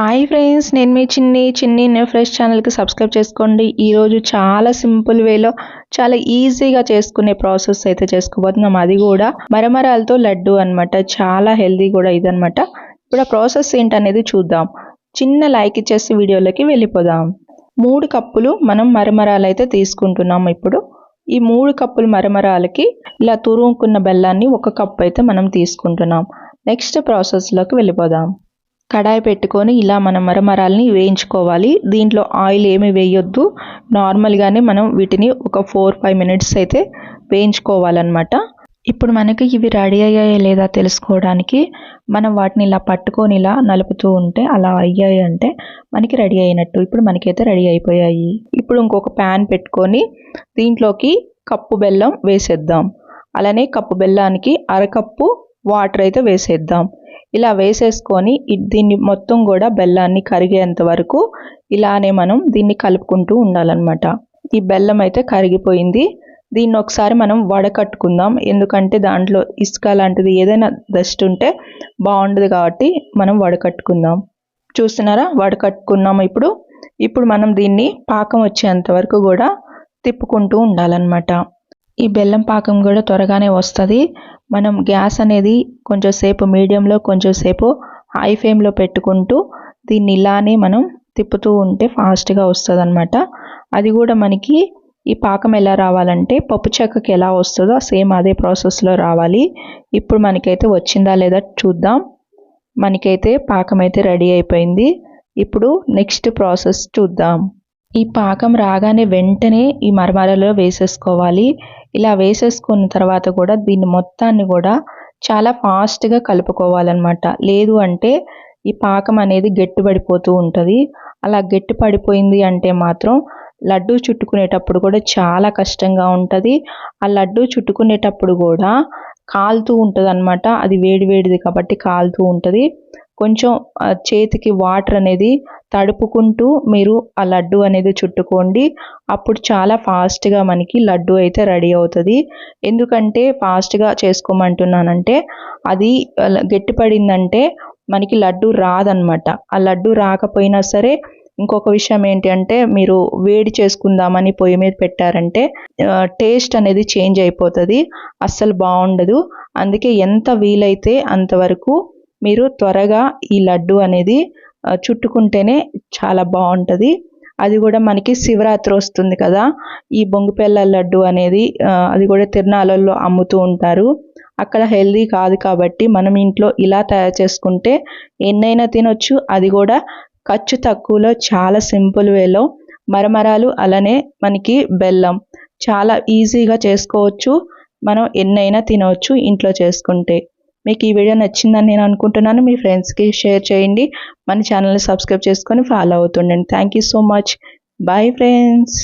Hi friends నేను మీ చిన్ని చిన్ని న్యూ ఫ్రెష్ ఛానల్కి సబ్స్క్రైబ్ చేసుకోండి. ఈరోజు చాలా సింపుల్ వేలో చాలా ఈజీగా చేసుకునే ప్రాసెస్ అయితే చేసుకోబోతున్నాం. అది కూడా మరమరాలతో లడ్డు అనమాట చాలా హెల్దీ కూడా ఇదనమాట ఇప్పుడు ఆ ప్రాసెస్ ఏంటనేది చూద్దాం. చిన్న లైక్ ఇచ్చేసి వీడియోలోకి వెళ్ళిపోదాం. మూడు కప్పులు మనం మరమరాలు అయితే తీసుకుంటున్నాం ఇప్పుడు. ఈ మూడు కప్పులు మరమరాలకి ఇలా తురుముకున్న బెల్లాన్ని ఒక కప్పు అయితే మనం తీసుకుంటున్నాం. నెక్స్ట్ ప్రాసెస్లోకి వెళ్ళిపోదాం. కడాయి పెట్టుకొని ఇలా మనం మరమరాలని వేయించుకోవాలి. దీంట్లో ఆయిల్ ఏమి వేయొద్దు. నార్మల్గానే మనం వీటిని ఒక ఫోర్ ఫైవ్ మినిట్స్ అయితే వేయించుకోవాలన్నమాట. ఇప్పుడు మనకి ఇవి రెడీ అయ్యాయా లేదా తెలుసుకోవడానికి మనం వాటిని ఇలా పట్టుకొని ఇలా నలుపుతూ ఉంటే అలా అయ్యాయి అంటే మనకి రెడీ అయినట్టు. ఇప్పుడు మనకైతే రెడీ అయిపోయాయి. ఇప్పుడు ఇంకొక ప్యాన్ పెట్టుకొని దీంట్లోకి కప్పు బెల్లం వేసేద్దాం. అలానే కప్పు బెల్లానికి అరకప్పు వాటర్ అయితే వేసేద్దాం. ఇలా వేసేసుకొని దీన్ని మొత్తం కూడా బెల్లాన్ని కరిగేంత వరకు ఇలానే మనం దీన్ని కలుపుకుంటూ ఉండాలన్నమాట. ఈ బెల్లం అయితే కరిగిపోయింది. దీన్ని ఒకసారి మనం వడకట్టుకుందాం. ఎందుకంటే దాంట్లో ఇసుక లాంటిది ఏదైనా దస్ట్ ఉంటే బాగుండదు కాబట్టి మనం వడకట్టుకుందాం. చూస్తున్నారా? వడకట్టుకున్నాం ఇప్పుడు. ఇప్పుడు మనం దీన్ని పాకం వచ్చేంత వరకు కూడా తిప్పుకుంటూ ఉండాలన్నమాట. ఈ బెల్లం పాకం కూడా త్వరగానే వస్తుంది. మనం గ్యాస్ అనేది కొంచెం సేపు మీడియంలో కొంచెం సేపు హై ఫ్లేమ్లో పెట్టుకుంటూ దీన్ని ఇలానే మనం తిప్పుతూ ఉంటే ఫాస్ట్గా వస్తుంది అనమాట అది కూడా మనకి ఈ పాకం ఎలా రావాలంటే పప్పు చెక్కకి ఎలా వస్తుందో సేమ్ అదే ప్రాసెస్లో రావాలి. ఇప్పుడు మనకైతే వచ్చిందా లేదా చూద్దాం. మనకైతే పాకం అయితే రెడీ అయిపోయింది. ఇప్పుడు నెక్స్ట్ ప్రాసెస్ చూద్దాం. ఈ పాకం రాగానే వెంటనే ఈ మరమరలో వేసేసుకోవాలి. ఇలా వేసేసుకున్న తర్వాత కూడా దీన్ని మొత్తాన్ని కూడా చాలా ఫాస్ట్గా కలుపుకోవాలన్నమాట. లేదు అంటే ఈ పాకం అనేది గట్టిపడిపోతూ ఉంటుంది. అలా గట్టి పడిపోయింది అంటే మాత్రం లడ్డు చుట్టుకునేటప్పుడు కూడా చాలా కష్టంగా ఉంటుంది. ఆ లడ్డు చుట్టుకునేటప్పుడు కూడా కాలుతూ ఉంటుంది అనమాట అది వేడి వేడిది కాబట్టి కాలుతూ ఉంటుంది. కొంచెం చేతికి వాటర్ అనేది తడుపుకుంటూ మీరు ఆ లడ్డు అనేది చుట్టుకోండి. అప్పుడు చాలా ఫాస్ట్గా మనకి లడ్డు అయితే రెడీ అవుతుంది. ఎందుకంటే ఫాస్ట్గా చేసుకోమంటున్నానంటే అది గట్టిపడిందంటే మనకి లడ్డు రాదనమాట. ఆ లడ్డు రాకపోయినా సరే ఇంకొక విషయం ఏంటి అంటే మీరు వేడి చేసుకుందామని పొయ్యి మీద పెట్టారంటే టేస్ట్ అనేది చేంజ్ అయిపోతుంది. అస్సలు బాగుండదు. అందుకే ఎంత వీలైతే అంతవరకు మీరు త్వరగా ఈ లడ్డు అనేది చుట్టుకుంటేనే చాలా బాగుంటుంది. అది కూడా మనకి శివరాత్రి వస్తుంది కదా ఈ బొంగుపెల్ల లడ్డు అనేది అది కూడా తిరునాళ్ళల్లో అమ్ముతూ ఉంటారు. అక్కడ హెల్దీ కాదు కాబట్టి మనం ఇంట్లో ఇలా తయారు చేసుకుంటే ఎన్నైనా తినొచ్చు. అది కూడా ఖర్చు తక్కువలో చాలా సింపుల్ వేలో మరమరాలు అలానే మనకి బెల్లం చాలా ఈజీగా చేసుకోవచ్చు. మనం ఎన్నైనా తినవచ్చు ఇంట్లో చేసుకుంటే. మీకు ఈ వీడియో నచ్చిందని నేను అనుకుంటున్నాను. మీ ఫ్రెండ్స్కి షేర్ చేయండి. మన ఛానల్ని సబ్స్క్రైబ్ చేసుకొని follow అవుతుండండి. Thank you so much bye friends